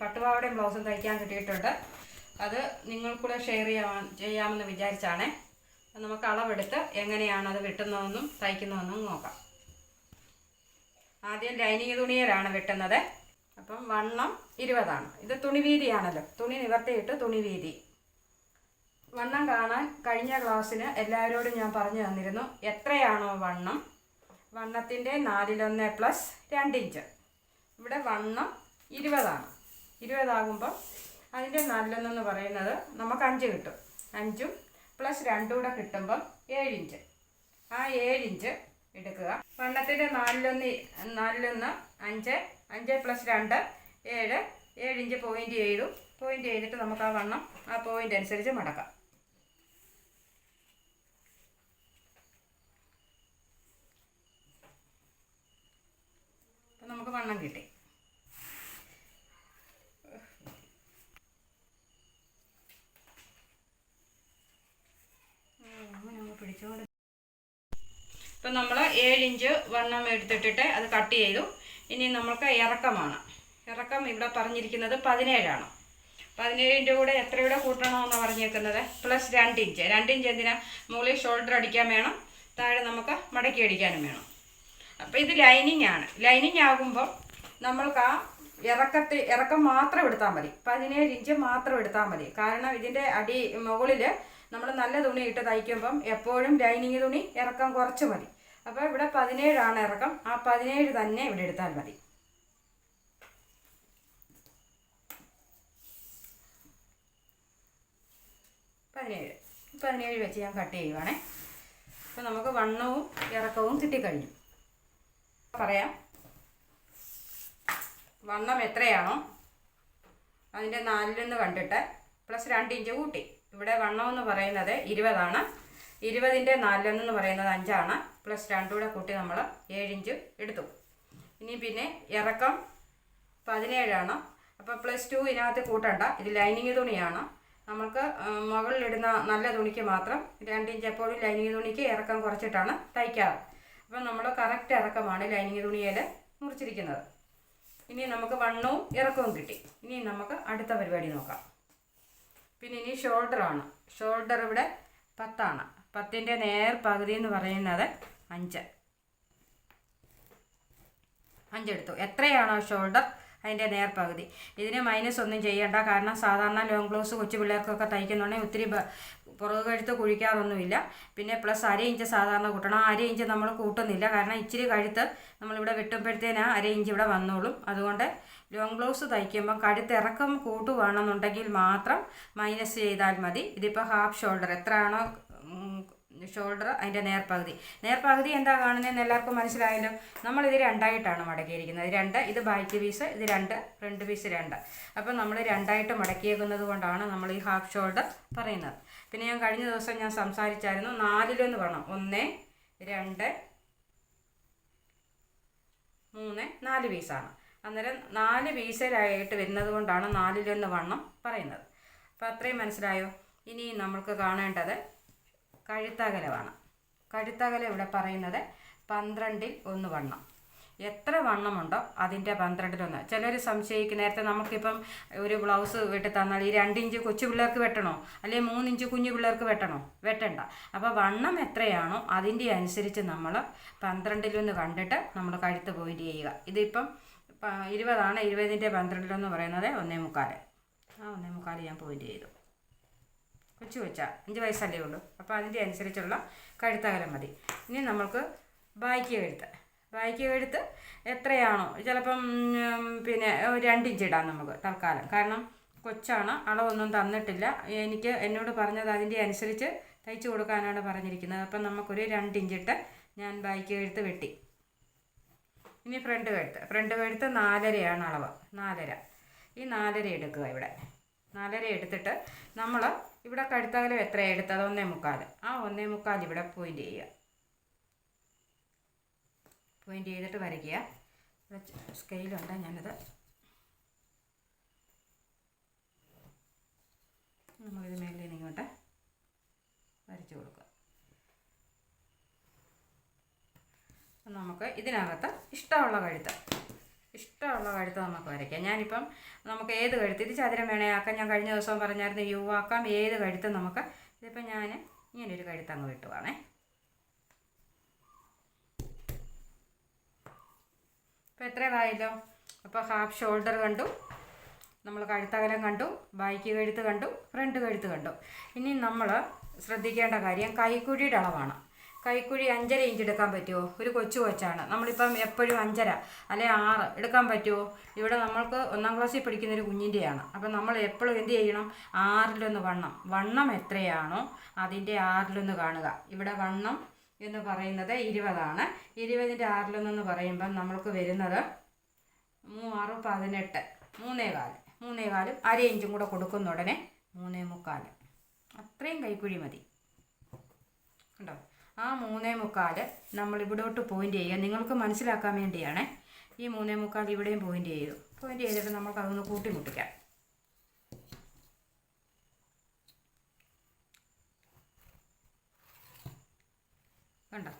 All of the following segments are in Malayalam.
പട്ടുപാവടയും ബ്ലൗസും തയ്ക്കാൻ കിട്ടിയിട്ടുണ്ട്. അത് നിങ്ങൾക്കൂടെ ഷെയർ ചെയ്യാൻ ചെയ്യാമെന്ന് വിചാരിച്ചാണ്. നമുക്ക് അളവെടുത്ത് എങ്ങനെയാണ് അത് വെട്ടുന്നതെന്നും തയ്ക്കുന്നതെന്നും നോക്കാം. ആദ്യം ലൈനിങ് തുണിയിലാണ് വെട്ടുന്നത്. അപ്പം വണ്ണം ഇരുപതാണ്. ഇത് തുണി വീതിയാണല്ലോ തുണി നിവർത്തിയിട്ട് തുണി വീതി വണ്ണം കാണാൻ കഴിഞ്ഞ ക്ലാസ്സിന് എല്ലാവരോടും ഞാൻ പറഞ്ഞു തന്നിരുന്നു എത്രയാണോ വണ്ണം? വണ്ണത്തിന്റെ നാലിലൊന്ന് പ്ലസ് രണ്ടിഞ്ച് ഇവിടെ വണ്ണം ഇരുപതാണ്. ഇരുപതാകുമ്പോൾ അതിന്റെ നാലിലൊന്നെന്ന് പറയുന്നത് നമുക്ക് അഞ്ച് കിട്ടും. അഞ്ചും പ്ലസ് രണ്ടും കൂടെ കിട്ടുമ്പം ഏഴിഞ്ച്. ആ ഏഴിഞ്ച് എടുക്കുക. വണ്ണത്തിന്റെ നാലിലൊന്ന് നാലിലൊന്ന് അഞ്ച് അഞ്ച് പ്ലസ് രണ്ട് ഏഴ് ഏഴിഞ്ച് പോയിന്റ് ചെയ്തു പോയിന്റ് ചെയ്തിട്ട് നമുക്ക് ആ വണ്ണം ആ പോയിന്റ് അനുസരിച്ച് മടക്കാം. അപ്പം നമുക്ക് വണ്ണം കിട്ടി. ഇപ്പം നമ്മൾ ഏഴിഞ്ച് വണ്ണം എടുത്തിട്ടിട്ട് അത് കട്ട് ചെയ്തു. ഇനി നമ്മൾക്ക് ഇറക്കമാണ്. ഇറക്കം ഇവിടെ പറഞ്ഞിരിക്കുന്നത് പതിനേഴാണ്. പതിനേഴിന്റെ കൂടെ എത്രയുടെ കൂട്ടണമെന്ന് പറഞ്ഞേക്കുന്നത്? പ്ലസ് രണ്ട് ഇഞ്ച്. രണ്ട് ഇഞ്ച് എന്തിനാ? മുകളിൽ ഷോൾഡർ അടിക്കാൻ വേണം. താഴെ നമുക്ക് മടക്കി അടിക്കാനും വേണം. അപ്പോൾ ഇത് ലൈനിങ് ആണ്. ലൈനിങ് ആകുമ്പോൾ നമ്മൾക്ക് ആ ഇറക്കത്തിൽ ഇറക്കം മാത്രം എടുത്താൽ മതി. പതിനേഴ് ഇഞ്ച് മാത്രം എടുത്താൽ മതി. കാരണം ഇതിന്റെ അടി മുകളിൽ നമ്മൾ നല്ല തുണി ഇട്ട് തയ്ക്കുമ്പം എപ്പോഴും ലൈനിങ് തുണി ഇറക്കം കുറച്ച് മതി. അപ്പോൾ ഇവിടെ പതിനേഴാണ് ഇറക്കം. ആ പതിനേഴ് തന്നെ ഇവിടെ എടുത്താൽ മതി. പതിനേഴ്. പതിനേഴ് വെച്ച് ഞാൻ കട്ട് ചെയ്യുവാണേ. അപ്പോൾ നമുക്ക് വണ്ണവും ഇറക്കവും കിട്ടിക്കഴിഞ്ഞു. പറയാം. വണ്ണം എത്രയാണോ? അതിന്റെ നാലിലൊന്ന് കണ്ടിട്ട് പ്ലസ് രണ്ട് ഇഞ്ച് കൂട്ടി. ഇവിടെ വണ്ണം എന്ന് പറയുന്നത് ഇരുപതാണ്. ഇരുപതിന്റെ നാലിലൊന്നെന്ന് പറയുന്നത് അഞ്ചാണ്. പ്ലസ് രണ്ടും കൂടെ കൂട്ടി നമ്മൾ ഏഴിഞ്ച് എടുത്തു. ഇനി പിന്നെ ഇറക്കം പതിനേഴാണ്. അപ്പോൾ പ്ലസ് ടു ഇതിനകത്ത് കൂട്ടണ്ട. ഇത് ലൈനിങ് തുണിയാണ്. നമുക്ക് മുകളിലിടുന്ന നല്ല തുണിക്ക് മാത്രം രണ്ടിഞ്ച് എപ്പോഴും ലൈനിങ് തുണിക്ക് ഇറക്കം കുറച്ചിട്ടാണ് തയ്ക്കാറ്. അപ്പം നമ്മൾ കറക്റ്റ് ഇറക്കമാണ് ലൈനിങ് തുണിയിൽ മുറിച്ചിരിക്കുന്നത്. ഇനി നമുക്ക് വണ്ണവും ഇറക്കവും കിട്ടി. ഇനി നമുക്ക് അടുത്ത പരിപാടി നോക്കാം. പിന്നെ ഇനി ഷോൾഡറാണ് ഷോൾഡർ ഇവിടെ പത്താണ്. പത്തിന്റെ നേർ പകുതി എന്ന് പറയുന്നത് അഞ്ച്. അഞ്ചെടുത്തു എത്രയാണോ ഷോൾഡർ അതിന്റെ നേർ പകുതി. ഇതിന് മൈനസ് ഒന്നും ചെയ്യണ്ട. കാരണം സാധാരണ ലോങ് ബ്ലൗസ് കൊച്ചു പിള്ളേർക്കൊക്കെ തയ്ക്കുന്നുണ്ടെങ്കിൽ ഒത്തിരി പുറകു കഴുത്ത് കുഴിക്കാറൊന്നുമില്ല. പിന്നെ പ്ലസ് അര ഇഞ്ച് സാധാരണ കൂട്ടണം. അര ഇഞ്ച് നമ്മൾ കൂട്ടുന്നില്ല. കാരണം ഇച്ചിരി കഴുത്ത് നമ്മളിവിടെ വെട്ടുമ്പോഴത്തേന് അര ഇഞ്ച് ഇവിടെ വന്നോളും. അതുകൊണ്ട് ലോങ് ബ്ലൗസ് തയ്ക്കുമ്പോൾ കഴുത്ത് ഇറക്കം കൂട്ടുവാണെന്നുണ്ടെങ്കിൽ മാത്രം മൈനസ് ചെയ്താൽ മതി. ഇതിപ്പോൾ ഹാഫ് ഷോൾഡർ എത്രയാണോ ഷോൾഡർ അതിന്റെ നേർപകുതി. നേർപകുതി എന്താ കാണുന്നതെന്ന് എല്ലാവർക്കും മനസ്സിലായല്ലോ? നമ്മളിത് രണ്ടായിട്ടാണ് മടക്കിയിരിക്കുന്നത്. രണ്ട് ഇത് ബാക്ക് പീസ് ഇത് രണ്ട് ഫ്രണ്ട് പീസ് രണ്ട്. അപ്പം നമ്മൾ രണ്ടായിട്ട് മടക്കിയേക്കുന്നത് കൊണ്ടാണ് നമ്മൾ ഈ ഹാഫ് ഷോൾഡർ പറയുന്നത്. പിന്നെ ഞാൻ കഴിഞ്ഞ ദിവസം ഞാൻ സംസാരിച്ചായിരുന്നു നാലിലൊന്ന് വേണം ഒന്ന് രണ്ട് മൂന്ന് നാല് പീസാണ് അന്നേരം നാല് പീസിലായിട്ട് വരുന്നത് കൊണ്ടാണ് നാലിലൊന്ന് വണ്ണം പറയുന്നത്. അപ്പോൾ അത്രയും മനസ്സിലായോ? ഇനി നമ്മൾക്ക് കാണേണ്ടത് കഴുത്തകലമാണ് കഴുത്തകല ഇവിടെ പറയുന്നത് പന്ത്രണ്ടിൽ ഒന്ന് വണ്ണം. എത്ര വണ്ണമുണ്ടോ അതിന്റെ പന്ത്രണ്ടിലൊന്ന്. ചിലർ സംശയിക്കും. നേരത്തെ നമുക്കിപ്പം ഒരു ബ്ലൗസ് വെട്ടി തന്നാൽ ഈ രണ്ടിഞ്ച് കൊച്ചു പിള്ളേർക്ക് വെട്ടണോ? അല്ലെങ്കിൽ മൂന്നിഞ്ച് കുഞ്ഞു പിള്ളേർക്ക് വെട്ടണോ? വെട്ടണ്ട. അപ്പോൾ വണ്ണം എത്രയാണോ അതിന്റെ അനുസരിച്ച് നമ്മൾ പന്ത്രണ്ടിലൊന്ന് കണ്ടിട്ട് നമ്മൾ കഴുത്ത് പോയിന്റ് ചെയ്യുക. ഇതിപ്പം ഇരുപതാണ്. ഇരുപതിന്റെ പന്ത്രണ്ടിലൊന്ന് പറയുന്നത് ഒന്നേ മുക്കാൽ ആ ഒന്നേ മുക്കാൽ ഞാൻ പോയിന്റ് ചെയ്തു. കൊച്ചു കൊച്ച. അഞ്ച് വയസ്സല്ലേ ഉള്ളൂ. അപ്പോൾ അതിന്റെ അനുസരിച്ചുള്ള കഴുത്തകലം മതി. ഇനി നമ്മൾക്ക് ബായ്ക്ക് കഴുത്ത്. ബായ്ക്ക് കഴുത്ത് എത്രയാണോ? ചിലപ്പം പിന്നെ ഒരു രണ്ടിഞ്ച് ഇടാം നമുക്ക് തൽക്കാലം. കാരണം കൊച്ചാണ്. അളവൊന്നും തന്നിട്ടില്ല. എനിക്ക് എന്നോട് പറഞ്ഞത് അതിന്റെ അനുസരിച്ച് തയ്ച്ചു കൊടുക്കാനാണ് പറഞ്ഞിരിക്കുന്നത്. അപ്പം നമുക്കൊരു രണ്ടിഞ്ചിട്ട് ഞാൻ ബായ്ക്ക് കഴുത്ത് വെട്ടി. ഇനി ഫ്രണ്ട് കഴുത്ത്. ഫ്രണ്ട് കഴുത്ത് നാലരയാണ് അളവ്. നാലര. ഈ നാലര എടുക്കുക ഇവിടെ. നാലര എടുത്തിട്ട് നമ്മൾ ഇവിടെ കടുത്തകലം എത്ര എടുത്തത്? ഒന്നേ മുക്കാൽ ആ ഒന്നേ മുക്കാൽ ഇവിടെ പോയിന്റ് ചെയ്യുക. പോയിന്റ് ചെയ്തിട്ട് വരയ്ക്കുക. സ്കെയിലുണ്ട് ഞാനത് നമ്മളിത് മേളിൽ നിന്ന് ഇങ്ങോട്ട് വരച്ചു കൊടുക്കുക. നമുക്ക് ഇതിനകത്ത് ഇഷ്ടമുള്ള കഴുത്ത്. ഇഷ്ടമുള്ള കഴുത്ത് നമുക്ക് വരയ്ക്കാം. ഞാനിപ്പം നമുക്ക് ഏത് കഴുത്ത്? ഇത് ചതുരം വേണേ ആക്കാം. ഞാൻ കഴിഞ്ഞ ദിവസം പറഞ്ഞായിരുന്നു യുവാക്കാം ഏത് കഴുത്ത് നമുക്ക്? ഇതിപ്പോൾ ഞാൻ ഇങ്ങനൊരു കഴുത്ത് അങ്ങ് വിട്ടുവാണേ ഇപ്പോൾ എത്രയായല്ലോ അപ്പോൾ ഹാഫ് ഷോൾഡർ കണ്ടു. നമ്മൾ കഴുത്തകലം കണ്ടു. ബാക്ക് കഴുത്ത് കണ്ടു. ഫ്രണ്ട് കഴുത്ത് കണ്ടു. ഇനി നമ്മൾ ശ്രദ്ധിക്കേണ്ട കാര്യം കൈക്കുഴിയുടെ അളവാണ്. കൈക്കുഴി അഞ്ചര ഇഞ്ച് എടുക്കാൻ പറ്റുമോ ഒരു കൊച്ചു കൊച്ചാണ്. നമ്മളിപ്പം എപ്പോഴും അഞ്ചര അല്ലെ ആറ് എടുക്കാൻ പറ്റുമോ ഇവിടെ നമ്മൾക്ക് ഒന്നാം ക്ലാസ്സിൽ പഠിക്കുന്ന ഒരു കുഞ്ഞിന്റെയാണ്. അപ്പം നമ്മൾ എപ്പോഴും എന്ത് ചെയ്യണം? ആറിലൊന്ന് വണ്ണം. വണ്ണം എത്രയാണോ അതിന്റെ ആറിലൊന്ന് കാണുക. ഇവിടെ വണ്ണം എന്ന് പറയുന്നത് ഇരുപതാണ്. ഇരുപതിന്റെ ആറിലൊന്നെന്ന് പറയുമ്പം നമ്മൾക്ക് വരുന്നത് മൂവാറ് പതിനെട്ട്. മൂന്നേ കാൽ. മൂന്നേ കാലും അര ഇഞ്ചും കൂടെ കൊടുക്കുന്ന ഉടനെ മൂന്നേ മുക്കാൽ അത്രയും കൈക്കുഴി മതി. കണ്ടോ? ആ മൂന്നേ മുക്കാൽ നമ്മൾ ഇവിടോട്ട് പോയിന്റ് ചെയ്യുക. നിങ്ങൾക്ക് മനസ്സിലാക്കാൻ വേണ്ടിയാണ് ഈ മൂന്നേ മുക്കാൽ ഇവിടെയും പോയിന്റ് ചെയ്തു പോയിന്റ് ചെയ്തിട്ട് നമുക്ക് അതൊന്ന് കൂട്ടിമുട്ടിക്കാം. കണ്ടോ?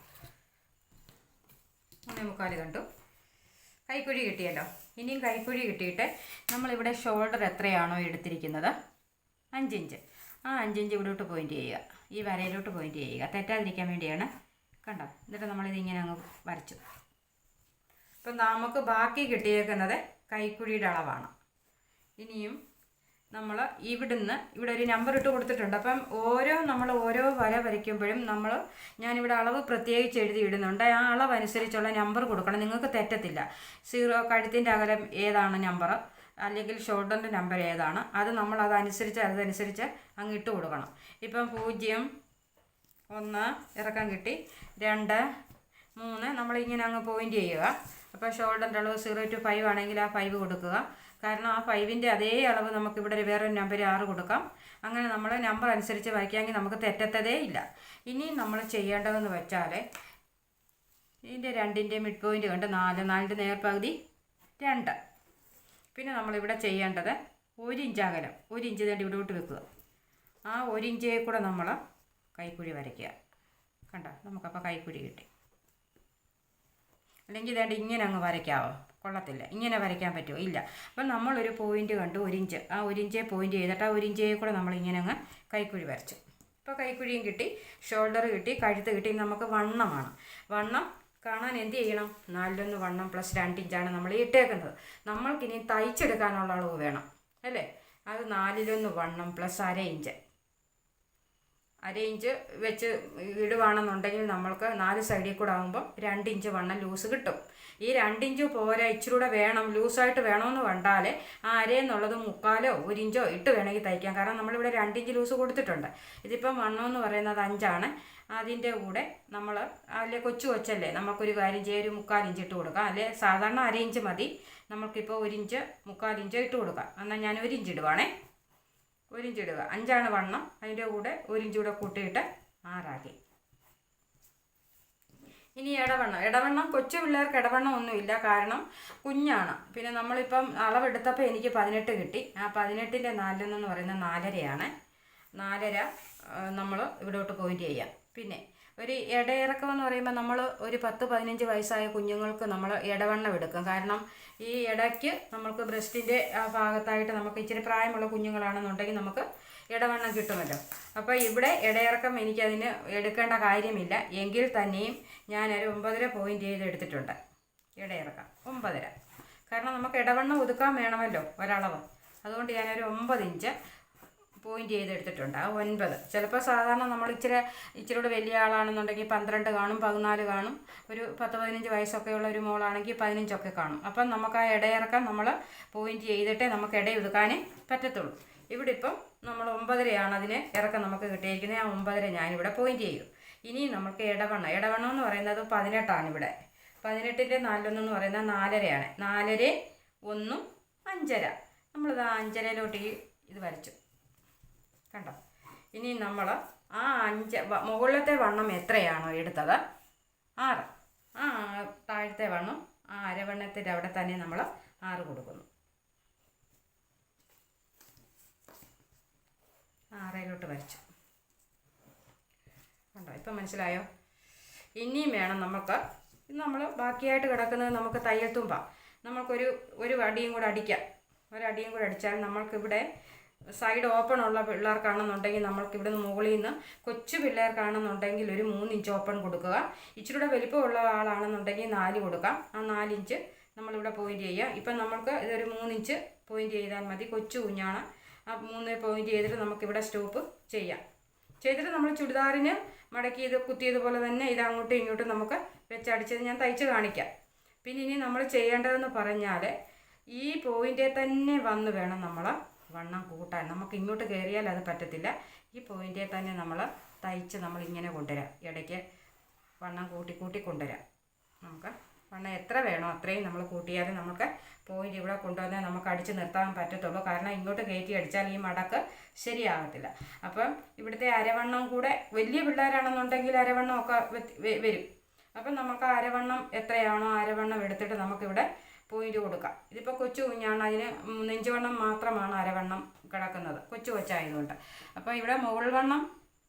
മൂന്നേ മുക്കാൽ കണ്ടു. കൈക്കുഴി കിട്ടിയല്ലോ. ഇനിയും കൈക്കുഴി കിട്ടിയിട്ട് നമ്മളിവിടെ ഷോൾഡർ എത്രയാണോ എടുത്തിരിക്കുന്നത്? അഞ്ചിഞ്ച് ആ അഞ്ചിഞ്ച് ഇവിടോട്ട് പോയിന്റ് ചെയ്യുക. ഈ വരയിലോട്ട് പോയിന്റ് ചെയ്യുക. തെറ്റാതിരിക്കാൻ വേണ്ടിയാണ്. കണ്ടോ? എന്നിട്ട് നമ്മളിത് ഇങ്ങനെ അങ്ങ് വരച്ചു. ഇപ്പം നമുക്ക് ബാക്കി കിട്ടിയേക്കുന്നത് കൈക്കുഴിയുടെ അളവാണ്. ഇനിയും നമ്മൾ ഇവിടുന്ന് ഇവിടെ ഒരു നമ്പർ ഇട്ട് കൊടുത്തിട്ടുണ്ട്. അപ്പം ഓരോ നമ്മൾ ഓരോ വര വരയ്ക്കുമ്പോഴും നമ്മൾ ഞാനിവിടെ അളവ് പ്രത്യേകിച്ച് എഴുതി ഇടുന്നുണ്ട്. ആ അളവനുസരിച്ചുള്ള നമ്പർ കൊടുക്കണം. നിങ്ങൾക്ക് തെറ്റത്തില്ല. സീറോ കഴുത്തിന്റെ അകലം ഏതാണ് നമ്പർ അല്ലെങ്കിൽ ഷോൾഡറിന്റെ നമ്പർ ഏതാണ് അത് നമ്മൾ അതനുസരിച്ച് അതനുസരിച്ച് അങ്ങ് ഇട്ട് കൊടുക്കണം. ഇപ്പം പൂജ്യം ഒന്ന് ഇറക്കം കിട്ടി രണ്ട് മൂന്ന് നമ്മളിങ്ങനെ അങ്ങ് പോയിന്റ് ചെയ്യുക. അപ്പോൾ ഷോൾഡറിന്റെ അളവ് സീറോ ടു ഫൈവ് ആണെങ്കിൽ ആ ഫൈവ് കൊടുക്കുക. കാരണം ആ ഫൈവിന്റെ അതേ അളവ് നമുക്ക് ഇവിടെ വേറൊരു നമ്പർ ആറ് കൊടുക്കാം. അങ്ങനെ നമ്മൾ നമ്പർ അനുസരിച്ച് വയ്ക്കാമെങ്കിൽ നമുക്ക് തെറ്റത്തതേ ഇല്ല. ഇനിയും നമ്മൾ ചെയ്യേണ്ടതെന്ന് വെച്ചാൽ ഇതിന്റെ രണ്ടിന്റെ മിഡ് പോയിന്റ് കണ്ട് നാല് നാലിന്റെ നേർപകുതി രണ്ട്. പിന്നെ നമ്മളിവിടെ ചെയ്യേണ്ടത് ഒരു ഇഞ്ച് അകലം ഒരു ഇഞ്ച് തേണ്ടി ഇവിടെ വിട്ട് വെക്കുക. ആ ഒരു ഇഞ്ചേ കൂടെ നമ്മൾ കൈക്കുഴി വരയ്ക്കുക. കണ്ടോ? നമുക്കപ്പോൾ കൈക്കുഴി കിട്ടി. അല്ലെങ്കിൽ ഇതേണ്ട ഇങ്ങനെ അങ്ങ് വരയ്ക്കാവോ? കൊള്ളത്തില്ല. ഇങ്ങനെ വരയ്ക്കാൻ പറ്റുമോ? ഇല്ല. അപ്പം നമ്മളൊരു പോയിന്റ് കണ്ടു ഒരു ഇഞ്ച് ആ ഒരു ഇഞ്ചേ പോയിന്റ് ചെയ്തിട്ട് ആ ഒരു ഇഞ്ചേ കൂടെ നമ്മൾ ഇങ്ങനെ അങ്ങ് കൈക്കുഴി വരച്ചു. ഇപ്പോൾ കൈക്കുഴിയും കിട്ടി ഷോൾഡർ കിട്ടി കഴുത്ത് കിട്ടി. നമുക്ക് വണ്ണമാണ് വണ്ണം കാണാൻ എന്ത് ചെയ്യണം? നാലിലൊന്ന് വണ്ണം പ്ലസ് രണ്ട് ഇഞ്ചാണ് നമ്മൾ ഇട്ടേക്കുന്നത്. നമ്മൾക്കിനി തയ്ച്ചെടുക്കാനുള്ള അളവ് വേണം അല്ലേ? അത് നാലിലൊന്ന് വണ്ണം പ്ലസ് അര ഇഞ്ച്. അര ഇഞ്ച് വെച്ച് ഇടുവാണെന്നുണ്ടെങ്കിൽ നമ്മൾക്ക് നാല് സൈഡിൽ കൂടെ ആകുമ്പോൾ രണ്ട് ഇഞ്ച് വണ്ണം ലൂസ് കിട്ടും. ഈ രണ്ട് ഇഞ്ച് പോരാ ഇച്ചിരി കൂടെ വേണം ലൂസായിട്ട് വേണമെന്ന് കണ്ടാൽ ആ അരയെന്നുള്ളത് മുക്കാലോ ഒരു ഇഞ്ചോ ഇട്ട് വേണമെങ്കിൽ തയ്ക്കാം. കാരണം നമ്മളിവിടെ രണ്ടിഞ്ച് ലൂസ് കൊടുത്തിട്ടുണ്ട്. ഇതിപ്പം വണ്ണം എന്ന് പറയുന്നത് അഞ്ചാണ്. അതിന്റെ കൂടെ നമ്മൾ അല്ലെ കൊച്ചു കൊച്ചല്ലേ നമുക്കൊരു കാര്യം ചെയ്യാം ഒരു മുക്കാൽ ഇഞ്ച് ഇട്ട് കൊടുക്കാം. അല്ലെ സാധാരണ അര ഇഞ്ച് മതി. നമുക്കിപ്പോൾ ഒരു ഇഞ്ച് മുക്കാൽ ഇഞ്ച് ഇട്ട് കൊടുക്കാം. എന്നാൽ ഞാൻ ഒരു ഇഞ്ച് ഇടുവാണേ. ഒരു ഇഞ്ച് ഇടുക. അഞ്ചാണ് വണ്ണം. അതിന്റെ കൂടെ ഒരു ഇഞ്ച് കൂടെ കൂട്ടിയിട്ട് ആറാക്കി. ഇനി ഇടവണ്ണം ഇടവണ്ണം കൊച്ചു പിള്ളേർക്ക് ഇടവണ്ണം ഒന്നുമില്ല. കാരണം കുഞ്ഞാണ്. പിന്നെ നമ്മളിപ്പം അളവെടുത്തപ്പോൾ എനിക്ക് പതിനെട്ട് കിട്ടി. ആ പതിനെട്ടിന്റെ നാലിലൊന്നെന്ന് പറയുന്നത് നാലരയാണ്. നാലര നമ്മൾ ഇവിടോട്ട് പോയിന്റ് ചെയ്യാം. പിന്നെ ഒരു ഇടയിറക്കം എന്ന് പറയുമ്പോൾ നമ്മൾ ഒരു പത്ത് പതിനഞ്ച് വയസ്സായ കുഞ്ഞുങ്ങൾക്ക് നമ്മൾ ഇടവണ്ണം എടുക്കും. കാരണം ഈ ഇടയ്ക്ക് നമുക്ക് ബ്രസ്റ്റിന്റെ ഭാഗത്തായിട്ട് നമുക്ക് ഇച്ചിരി പ്രായമുള്ള കുഞ്ഞുങ്ങളാണെന്നുണ്ടെങ്കിൽ നമുക്ക് ഇടവണ്ണം കിട്ടുമല്ലോ. അപ്പോൾ ഇവിടെ ഇടയിറക്കം എനിക്കതിന് എടുക്കേണ്ട കാര്യമില്ല. എങ്കിൽ തന്നെയും ഞാനൊരു ഒമ്പതര പോയിന്റ് ചെയ്ത് എടുത്തിട്ടുണ്ട്. ഇടയിറക്കാം ഒമ്പതര. കാരണം നമുക്ക് ഇടവണ്ണം ഒതുക്കാൻ വേണമല്ലോ ഒരളവ്. അതുകൊണ്ട് ഞാനൊരു ഒമ്പത് ഇഞ്ച് പോയിന്റ് ചെയ്തെടുത്തിട്ടുണ്ട് ആ ഒൻപത്. ചിലപ്പോൾ സാധാരണ നമ്മൾ ഇച്ചിരി ഇച്ചിരി കൂടെ വലിയ ആളാണെന്നുണ്ടെങ്കിൽ പന്ത്രണ്ട് കാണും പതിനാല് കാണും. ഒരു പത്ത് പതിനഞ്ച് വയസ്സൊക്കെയുള്ള ഒരു മോളാണെങ്കിൽ പതിനഞ്ചൊക്കെ കാണും. അപ്പം നമുക്ക് ആ ഇടയിറക്കം നമ്മൾ പോയിന്റ് ചെയ്തിട്ടേ നമുക്ക് ഇട ഒതുക്കാനേ പറ്റത്തുള്ളൂ. ഇവിടെ ഇപ്പം നമ്മൾ ഒമ്പതരയാണ് അതിന് ഇറക്കം നമുക്ക് കിട്ടിയിരിക്കുന്നത്. ആ ഒമ്പതര ഞാനിവിടെ പോയിന്റ് ചെയ്തു. ഇനി നമുക്ക് ഇടവണ്ണം ഇടവണ്ണം എന്ന് പറയുന്നത് പതിനെട്ടാണ് ഇവിടെ. പതിനെട്ടിന്റെ നാലിലൊന്നെന്ന് പറയുന്നത് നാലരയാണ്. നാലര ഒന്നും അഞ്ചര. നമ്മളിത് അഞ്ചരയിലോട്ട് ഈ ഇത് വരച്ചു. കണ്ടോ? ഇനി നമ്മൾ ആ അഞ്ച് മുകളിലത്തെ വണ്ണം എത്രയാണോ എടുത്തത്? ആറ്. ആ താഴത്തെ വണ്ണം ആ അരവണ്ണത്തിന്റെ അവിടെ തന്നെ നമ്മൾ ആറ് കൊടുക്കുന്നു. ആറയിലോട്ട് വരച്ചു. ഇപ്പം മനസ്സിലായോ? ഇനിയും വേണം നമുക്ക് നമ്മൾ ബാക്കിയായിട്ട് കിടക്കുന്നത് നമുക്ക് തയ്യൽ തുമ്പ. നമ്മൾക്കൊരു ഒരു അടിയും കൂടെ അടിക്കാം. ഒരടിയും കൂടെ അടിച്ചാൽ നമ്മൾക്കിവിടെ സൈഡ് ഓപ്പൺ ഉള്ള പിള്ളേർക്കാണെന്നുണ്ടെങ്കിൽ നമ്മൾക്ക് ഇവിടെ നിന്ന് മുകളിൽ നിന്ന് കൊച്ചു പിള്ളേർക്കാണെന്നുണ്ടെങ്കിൽ ഒരു മൂന്ന് ഇഞ്ച് ഓപ്പൺ കൊടുക്കുക. ഇച്ചിരി കൂടെ വലിപ്പമുള്ള ആളാണെന്നുണ്ടെങ്കിൽ നാല് കൊടുക്കാം. ആ നാലിഞ്ച് നമ്മളിവിടെ പോയിന്റ് ചെയ്യുക. ഇപ്പം നമ്മൾക്ക് ഇതൊരു മൂന്നിഞ്ച് പോയിന്റ് ചെയ്താൽ മതി. കൊച്ചു കുഞ്ഞാണ്. ആ മൂന്ന് പോയിന്റ് ചെയ്തിട്ട് നമുക്കിവിടെ സ്റ്റോപ്പ് ചെയ്യാം. ചെയ്തിട്ട് നമ്മൾ ചുരിദാറിന് മടക്കി ഇത് കുത്തിയതുപോലെ തന്നെ ഇത് അങ്ങോട്ടും ഇങ്ങോട്ടും നമുക്ക് വെച്ചടിച്ചത് ഞാൻ തയ്ച്ച് കാണിക്കാം. പിന്നെ ഇനി നമ്മൾ ചെയ്യേണ്ടതെന്ന് പറഞ്ഞാൽ ഈ പോയിന്റെ തന്നെ വന്ന് വേണം നമ്മൾ വണ്ണം കൂട്ടാൻ. നമുക്ക് ഇങ്ങോട്ട് കയറിയാൽ അത് പറ്റത്തില്ല. ഈ പോയിന്റെ തന്നെ നമ്മൾ തയ്ച്ച് നമ്മൾ ഇങ്ങനെ കൊണ്ടുവരാം. ഇടയ്ക്ക് വണ്ണം കൂട്ടി കൂട്ടി കൊണ്ടുവരാം. നമുക്ക് വണ്ണം എത്ര വേണോ അത്രയും നമ്മൾ കൂട്ടിയാലും നമുക്ക് പോയിന്റ് ഇവിടെ കൊണ്ടുവന്നാൽ നമുക്ക് അടിച്ച് നിർത്താൻ പറ്റത്തുള്ളൂ. കാരണം ഇങ്ങോട്ട് കയറ്റി അടിച്ചാൽ ഈ മടക്ക് ശരിയാകത്തില്ല. അപ്പം ഇവിടുത്തെ അരവണ്ണം കൂടെ വലിയ പിള്ളേരാണെന്നുണ്ടെങ്കിൽ അരവണ്ണം ഒക്കെ വരും. അപ്പം നമുക്ക് അരവണ്ണം എത്രയാണോ അരവണ്ണം എടുത്തിട്ട് നമുക്കിവിടെ പോയിന്റ് കൊടുക്കാം. ഇതിപ്പോൾ കൊച്ചു കുഞ്ഞാണ് അതിന് നെഞ്ചുവണ്ണം മാത്രമാണ് അരവണ്ണം കിടക്കുന്നത്. കൊച്ചു കൊച്ചായതുകൊണ്ട്. അപ്പോൾ ഇവിടെ മുകൾ വണ്ണം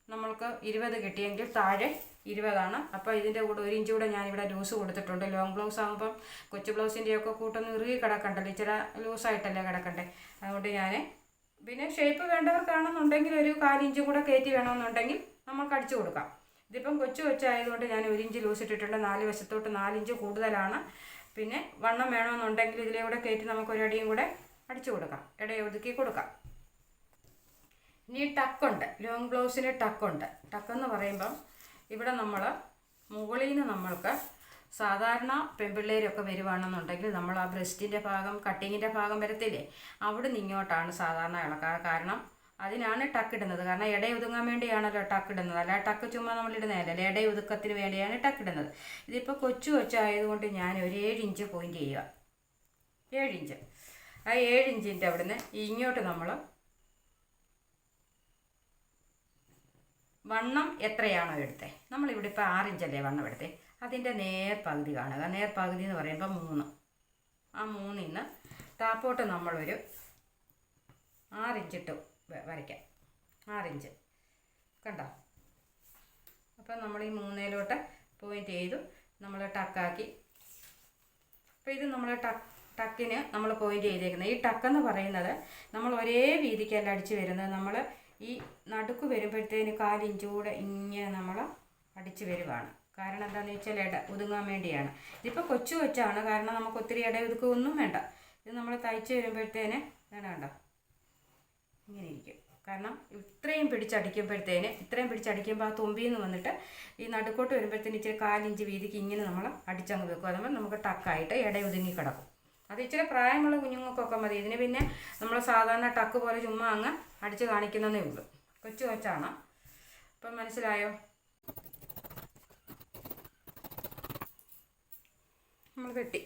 നമ്മൾക്ക് ഇരുപത് കിട്ടിയെങ്കിൽ താഴെ ഇരുപതാണ്. അപ്പോൾ ഇതിന്റെ കൂടെ ഒരു ഇഞ്ച് കൂടെ ഞാനിവിടെ ലൂസ് കൊടുത്തിട്ടുണ്ട്. ലോങ് ബ്ലൗസ് ആകുമ്പം കൊച്ചു ബ്ലൗസിന്റെയൊക്കെ കൂട്ടൊന്ന് ഇറുകി കിടക്കണ്ടല്ലോ. ഇച്ചിരി ലൂസായിട്ടല്ലേ കിടക്കണ്ടേ? അതുകൊണ്ട് ഞാൻ പിന്നെ ഷേപ്പ് വേണ്ടവർക്കാണെന്നുണ്ടെങ്കിൽ ഒരു കാലിഞ്ചും കൂടെ കയറ്റി വേണമെന്നുണ്ടെങ്കിൽ നമുക്ക് അടിച്ചു കൊടുക്കാം. ഇതിപ്പം കൊച്ചു കൊച്ചായതുകൊണ്ട് ഞാൻ ഒരു ഇഞ്ച് ലൂസ് ഇട്ടിട്ടുണ്ട്. നാല് വശത്തോട്ട് നാലിഞ്ച് കൂടുതലാണ്. പിന്നെ വണ്ണം വേണമെന്നുണ്ടെങ്കിൽ ഇതിലൂടെ കയറ്റി നമുക്ക് ഒരു അടിയും കൂടെ അടിച്ചു കൊടുക്കാം. ഇടയെ ഒതുക്കി കൊടുക്കാം. ഇനി ടക്കുണ്ട്. ലോങ് ബ്ലൗസിന് ടക്കുണ്ട്. ടക്കെന്ന് പറയുമ്പം ഇവിടെ നമ്മൾ മുകളിൽ നിന്ന് നമ്മൾക്ക് സാധാരണ പെൺപിള്ളേരൊക്കെ വരുവാണെന്നുണ്ടെങ്കിൽ നമ്മൾ ആ ബ്രസ്റ്റിന്റെ ഭാഗം കട്ടിങ്ങിന്റെ ഭാഗം വരത്തില്ലേ? അവിടെ നിന്ന് ഇങ്ങോട്ടാണ് സാധാരണ ഇളക്കാറ് കാരണം അതിനാണ് ടക്ക് ഇടുന്നത്. കാരണം ഇട ഒതുങ്ങാൻ വേണ്ടിയാണല്ലോ ടക്ക് ഇടുന്നത്. അല്ല ടക്ക് ചുമ്മാ നമ്മൾ ഇടുന്നതല്ലേ ഇട ഒതുക്കത്തിന് വേണ്ടിയാണ് ടക്ക് ഇടുന്നത്. ഇതിപ്പോൾ കൊച്ചു കൊച്ചായതുകൊണ്ട് ഞാൻ ഒരു ഏഴ് ഇഞ്ച് പോയിന്റ് ചെയ്യുക. ഏഴ് ഇഞ്ച്. ആ ഏഴ് ഇഞ്ചിന്റെ അവിടുന്ന് ഇങ്ങോട്ട് നമ്മൾ വണ്ണം എത്രയാണോ എടുത്തത് നമ്മളിവിടെ ഇപ്പോൾ ആറ് ഇഞ്ചല്ലേ വണ്ണം എടുത്തേ? അതിന്റെ നേർ പകുതി കാണുക. നേർ പകുതി എന്ന് പറയുമ്പോൾ മൂന്ന്. ആ മൂന്നിൽ നിന്ന് താപ്പോട്ട് നമ്മളൊരു ആറിഞ്ചിട്ട് വരയ്ക്കാം. ആറിഞ്ച്. കണ്ടോ? അപ്പം നമ്മൾ ഈ മൂന്നേലോട്ട് പോയിന്റ് ചെയ്തു. നമ്മൾ ടക്കാക്കി അപ്പോൾ ഇത് നമ്മൾ ടക്ക് ടക്കിന് നമ്മൾ പോയിന്റ് ചെയ്തേക്കുന്നത് ഈ ടക്കെന്ന് പറയുന്നത് നമ്മൾ ഒരേ വീതിക്കല്ല അടിച്ച് വരുന്നത്. നമ്മൾ ഈ നടുക്ക് വരുമ്പോഴത്തേന് കാലിഞ്ച് കൂടെ ഇങ്ങനെ നമ്മൾ അടിച്ച് വരുവാണ്. കാരണം എന്താണെന്ന് വെച്ചാൽ ഇട ഒതുങ്ങാൻ വേണ്ടിയാണ്. ഇതിപ്പോൾ കൊച്ചു കൊച്ചാണ് കാരണം നമുക്ക് ഒത്തിരി ഇട ഒതുക്കുകയൊന്നും വേണ്ട. ഇത് നമ്മൾ തയ്ച്ച് വരുമ്പോഴത്തേന് വേണ്ട ഇങ്ങനെ ഇരിക്കും. കാരണം ഇത്രയും പിടിച്ചടിക്കുമ്പോഴത്തേന് ഇത്രയും പിടിച്ചടിക്കുമ്പോൾ ആ തുമ്പിയിൽ നിന്ന് വന്നിട്ട് ഈ നടുക്കോട്ട് വരുമ്പോഴത്തേന് ഇച്ചിരി കാലിഞ്ച് വീതിക്ക് ഇങ്ങനെ നമ്മൾ അടിച്ചങ്ങ് വെക്കും. അതുമ്പോൾ നമുക്ക് ടക്കായിട്ട് ഇട ഒതുങ്ങി കിടക്കും. അത് ഇച്ചിരി പ്രായമുള്ള കുഞ്ഞുങ്ങൾക്കൊക്കെ മതി. ഇതിന് പിന്നെ നമ്മൾ സാധാരണ ടക്ക് പോലെ ചുമ്മാ അങ്ങ് അടിച്ച് കാണിക്കുന്നതേ ഉള്ളൂ. കൊച്ചു കൊച്ചാണ്. അപ്പം മനസ്സിലായോ? നമ്മൾ കെട്ടി.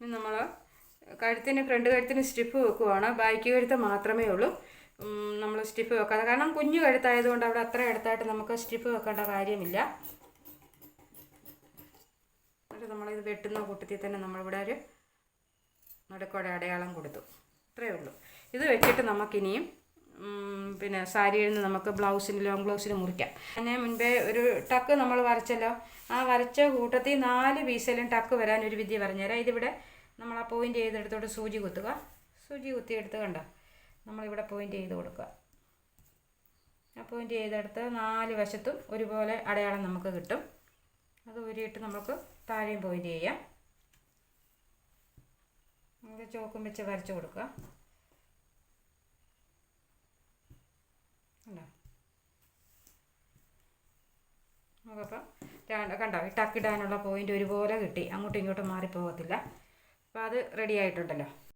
ഇനി നമ്മൾ കഴുത്തിന് ഫ്രണ്ട് കഴുത്തിന് സ്റ്റിഫ് വെക്കുവാണ്. ബാക്കി കഴുത്ത് മാത്രമേ ഉള്ളൂ. നമ്മൾ സ്റ്റിഫ് വെക്കാതെ. കാരണം കുഞ്ഞു കഴുത്തായതുകൊണ്ട് അവിടെ അത്ര അടുത്തായിട്ട് നമുക്ക് സ്റ്റിഫ് വെക്കേണ്ട കാര്യമില്ല. എന്നിട്ട് നമ്മളിത് വെട്ടുന്ന കൂട്ടത്തിൽ തന്നെ നമ്മളിവിടെ ഒരു നടുക്കോടെ അടയാളം കൊടുത്തു. ഇത്രയേ ഉള്ളൂ. ഇത് വെച്ചിട്ട് നമുക്കിനിയും പിന്നെ സാരിയിൽ നിന്ന് നമുക്ക് ബ്ലൗസിന് ലോങ് ബ്ലൗസിന് മുറിക്കാം. അതിന് മുൻപേ ഒരു ടക്ക് നമ്മൾ വരച്ചല്ലോ. ആ വരച്ച കൂട്ടത്തിൽ നാല് പീസിലും ടക്ക് വരാൻ ഒരു വിദ്യ പറഞ്ഞുതരാം. ഇതിവിടെ നമ്മൾ ആ പോയിന്റ് ചെയ്തെടുത്തോട്ട് സൂചി കുത്തുക. സൂചി കുത്തി എടുത്ത് കണ്ടോ? നമ്മളിവിടെ പോയിന്റ് ചെയ്ത് കൊടുക്കുക. ആ പോയിന്റ് ചെയ്തെടുത്ത് നാല് വശത്തും ഒരുപോലെ അടയാളം നമുക്ക് കിട്ടും. അത് ഊരിയിട്ട് നമുക്ക് താഴെയും പോയിന്റ് ചെയ്യാം. നമുക്ക് ചോക്കും വെച്ച് വരച്ച് കൊടുക്കുക. കണ്ടോ നമുക്കപ്പം കണ്ടോ? ടക്കിടാനുള്ള പോയിന്റ് ഒരുപോലെ കിട്ടി. അങ്ങോട്ടും ഇങ്ങോട്ടും മാറിപ്പോകത്തില്ല. അപ്പോൾ അത് റെഡി ആയിട്ടുണ്ടല്ലോ.